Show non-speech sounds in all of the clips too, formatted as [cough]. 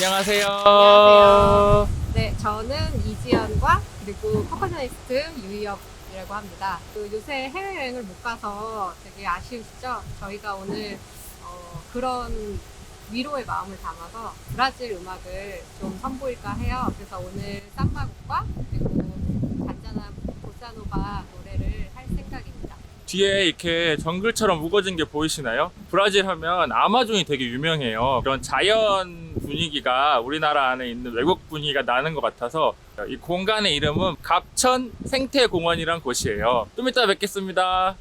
안녕하세요. 안녕하세요. 네, 저는 이지연과 그리고 퍼커셔니스트 유희엽이라고 합니다. 그 요새 해외여행을 못 가서 되게 아쉬우시죠? 저희가 오늘 어, 그런 위로의 마음을 담아서 브라질 음악을 좀 선보일까 해요. 그래서 오늘 삼바국과 그리고 잔잔한 보사노바 노래를 할 생각입니다. 뒤에 이렇게 정글처럼 우거진 게 보이시나요? 브라질 하면 아마존이 되게 유명해요. 그런 자연 분위기가 우리나라 안에 있는 외국 분위기가 나는 것 같아서 이 공간의 이름은 갑천 생태공원이란 곳이에요. 좀 이따 뵙겠습니다.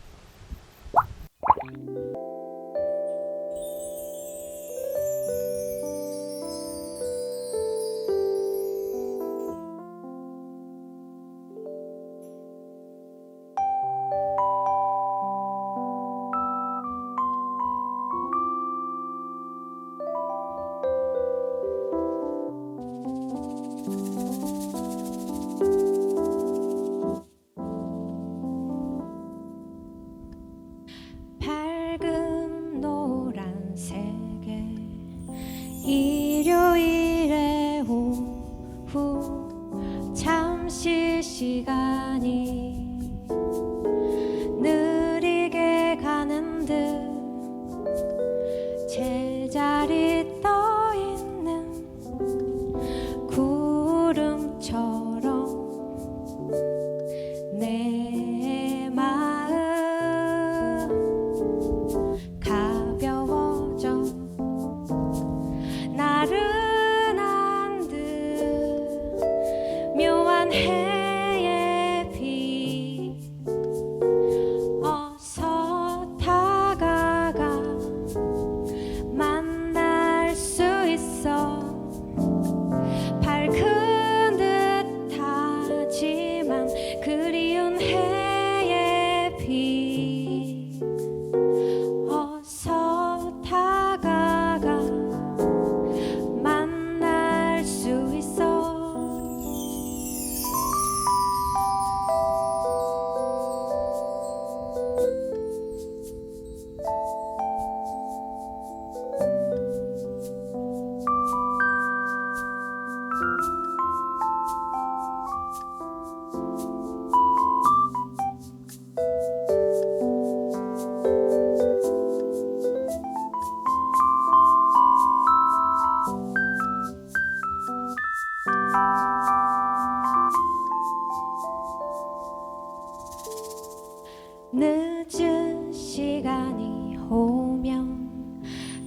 늦은 시간이 오면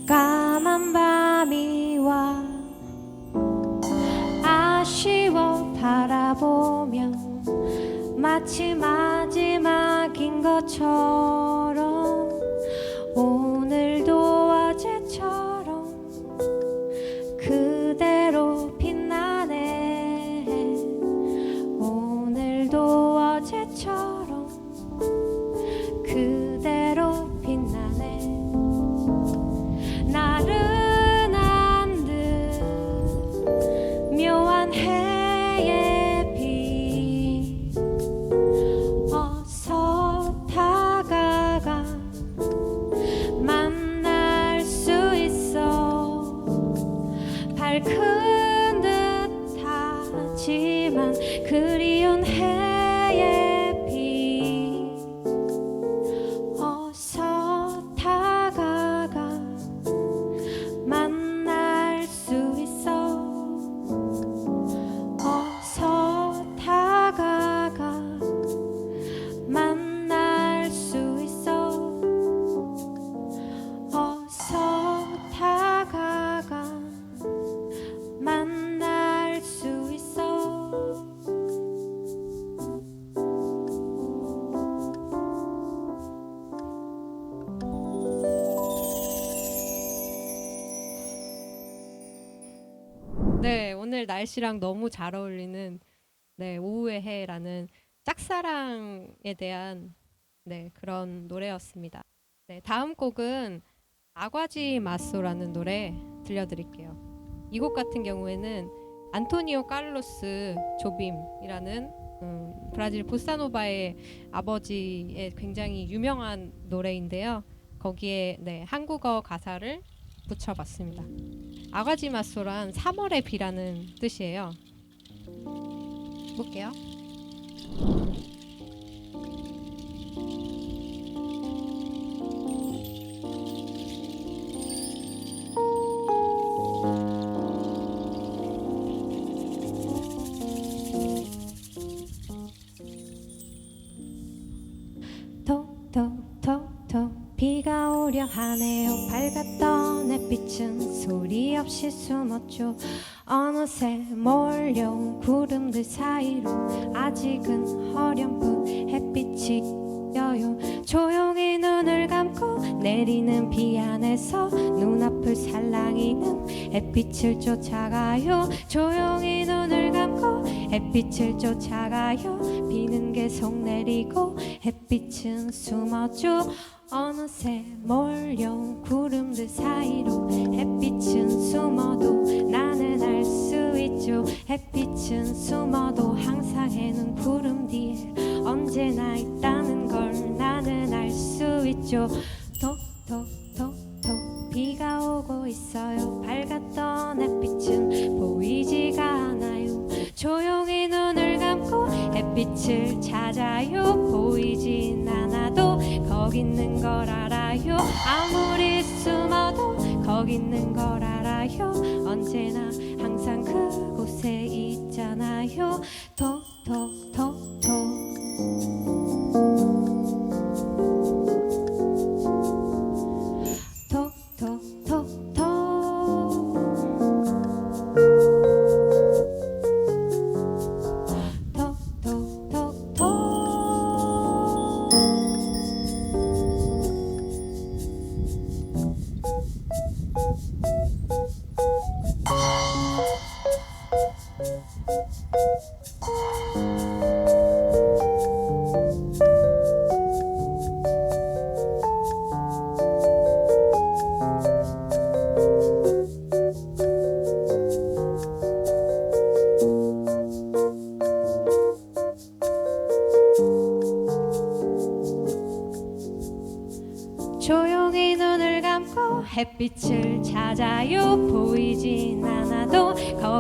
까만 밤이 와. 아쉬워 바라보면 마치 마 날씨랑 너무 잘 어울리는 네, 오후의 해라는 짝사랑에 대한 네, 그런 노래였습니다. 네, 다음 곡은 아과지 마소라는 노래 들려드릴게요. 이 곡 같은 경우에는 안토니오 칼로스 조빔이라는 음, 브라질 보사노바의 아버지의 굉장히 유명한 노래인데요. 거기에 네, 한국어 가사를 붙여봤습니다. 아가지마소란 3월의 비라는 뜻이에요. 볼게요. 톡톡톡톡 비가 오려 하네요 밝았던 햇 빛은 소리 없이 숨었죠. 어느새 몰려온 구름들 사이로 아직은 어렴풋 햇빛이 여요. 조용히 눈을 감고 내리는 비 안에서 햇빛을 쫓아가요. 조용히 눈을 감고 햇빛을 쫓아가요. 비는 계속 내리고 햇빛은 숨어줘. 어느새 몰려온 구름들 사이로 햇빛은 숨어도 나는 알 수 있죠. 햇빛은 숨어도 항상 해는 구름 뒤에 언제나 있다는 걸 나는 알 수 있죠 오고 있어요. 밝았던 햇빛은 보이지가 않아요. 조용히 눈을 감고 햇빛을 찾아요. 보이진 않아도 거기 있는 걸 알아요. 아무리 숨어도 거기 있는 걸 알아요. 언제나 항상 그곳에 있잖아요. 톡톡톡톡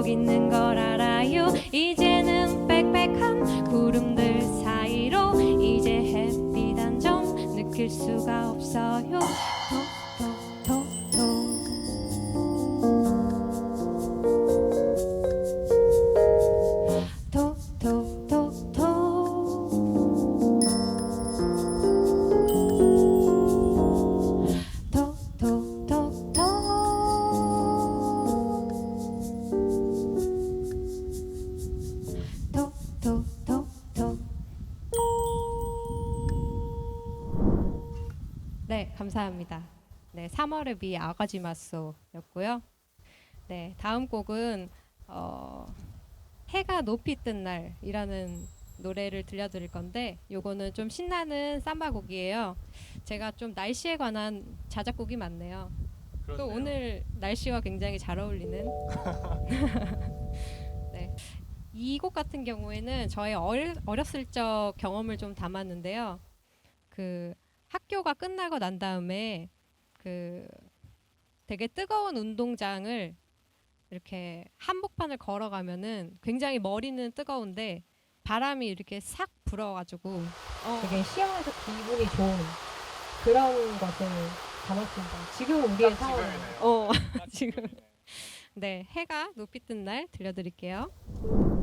거기 있는 걸 알아요. 이제는 빽빽한 구름들 사이로 이제 햇빛 한점 느낄 수가 없어요 감사합니다. 네, 3월의 비 아가지마소였고요. 네, 다음 곡은 어, 해가 높이 뜬 날이라는 노래를 들려드릴 건데 요거는 좀 신나는 삼바 곡이에요. 제가 좀 날씨에 관한 자작곡이 많네요. 또 그렇네요. 오늘 날씨와 굉장히 잘 어울리는 [laughs] 네. 이 곡 같은 경우에는 저의 어렸을 적 경험을 좀 담았는데요. 그 학교가 끝나고 난 다음에 그 되게 뜨거운 운동장을 이렇게 한복판을 걸어가면은 굉장히 머리는 뜨거운데 바람이 이렇게 싹 불어가지고 되게 시원해서 기분이 좋은 그런 것을 담았습니다. [laughs] 지금 우리의 상황. 어 지금 네 해가 높이 뜬 날 들려드릴게요. 오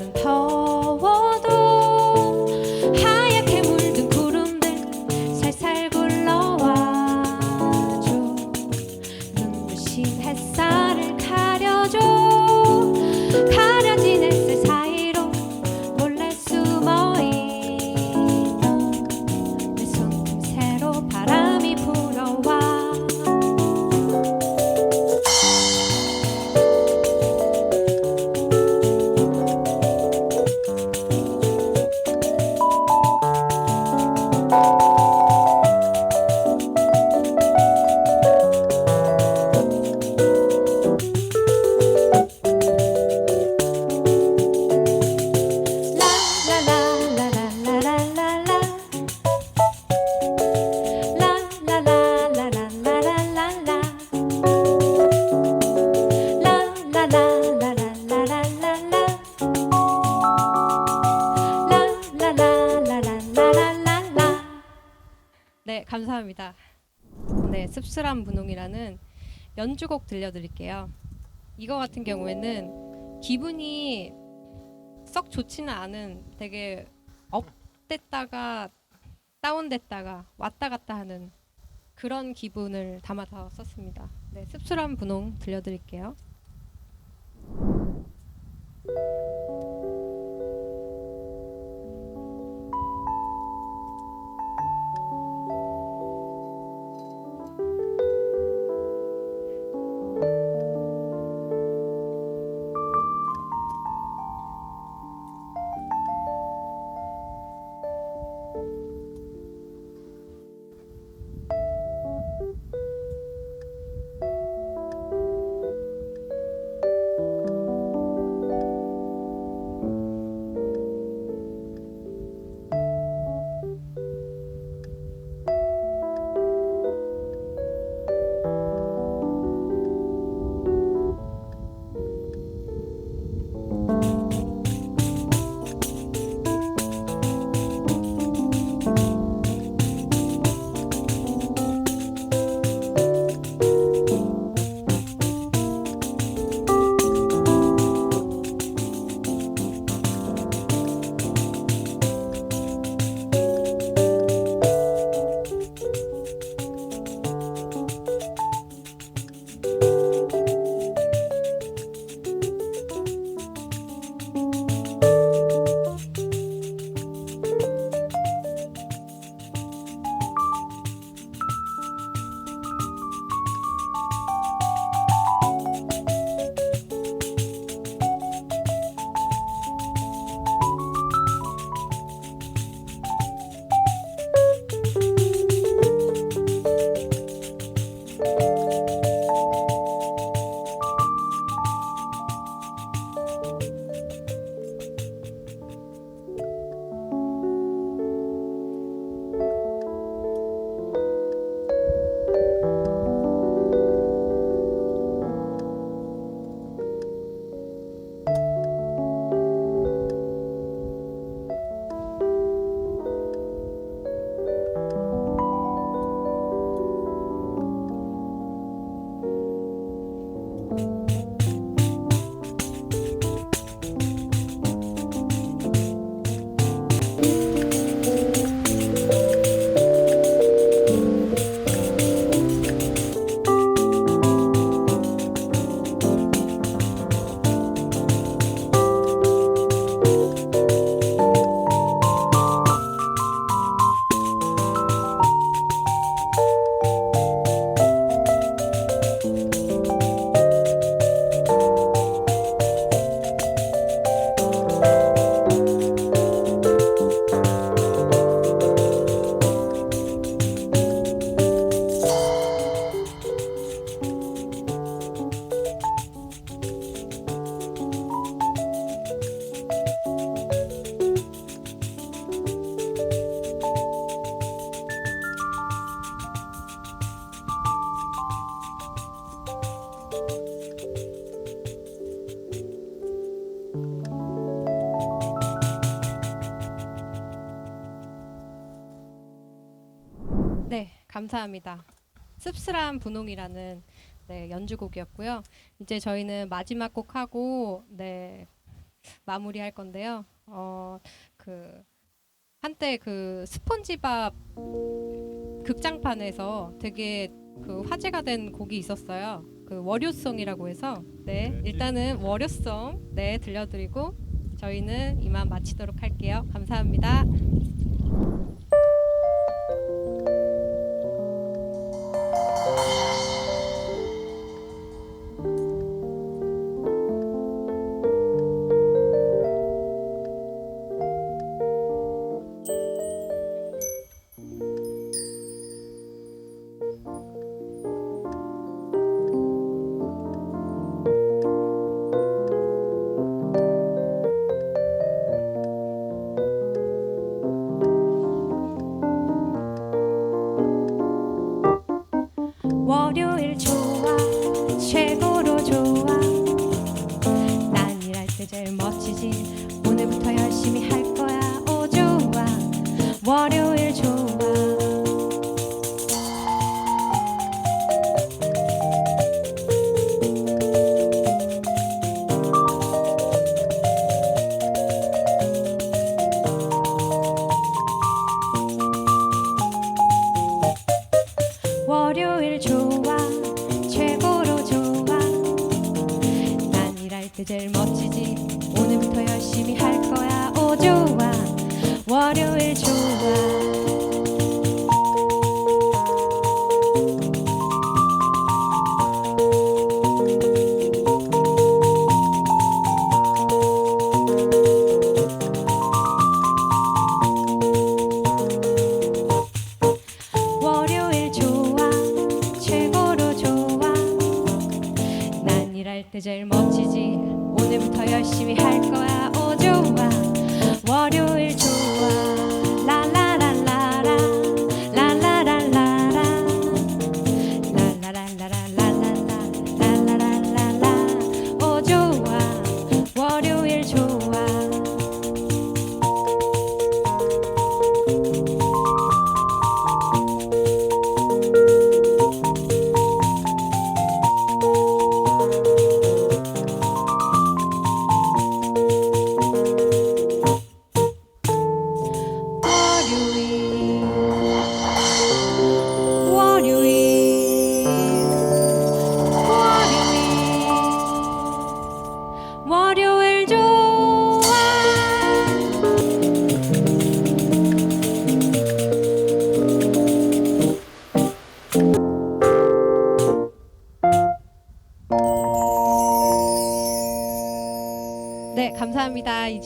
and at. 씁쓸한 분홍이라는 연주곡 들려드릴게요. 이거 같은 경우에는 기분이 썩 좋지는 않은 되게 업됐다가 다운됐다가 왔다 갔다 하는 그런 기분을 담아서 썼습니다. 네, 씁쓸한 분홍 들려드릴게요. 감사합니다. 씁쓸한 분홍이라는 네, 연주곡이었고요. 이제 저희는 마지막 곡 하고 네, 마무리할 건데요. 어, 그 한때 그 스폰지밥 극장판에서 되게 그 화제가 된 곡이 있었어요. 그 월요송이라고 해서 네, 일단은 월요송 네 들려드리고 저희는 이만 마치도록 할게요. 감사합니다. 오늘부터 열심히 할 거야. 오 좋아. 월요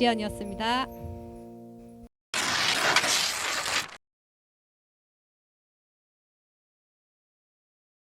김지연이었습니다.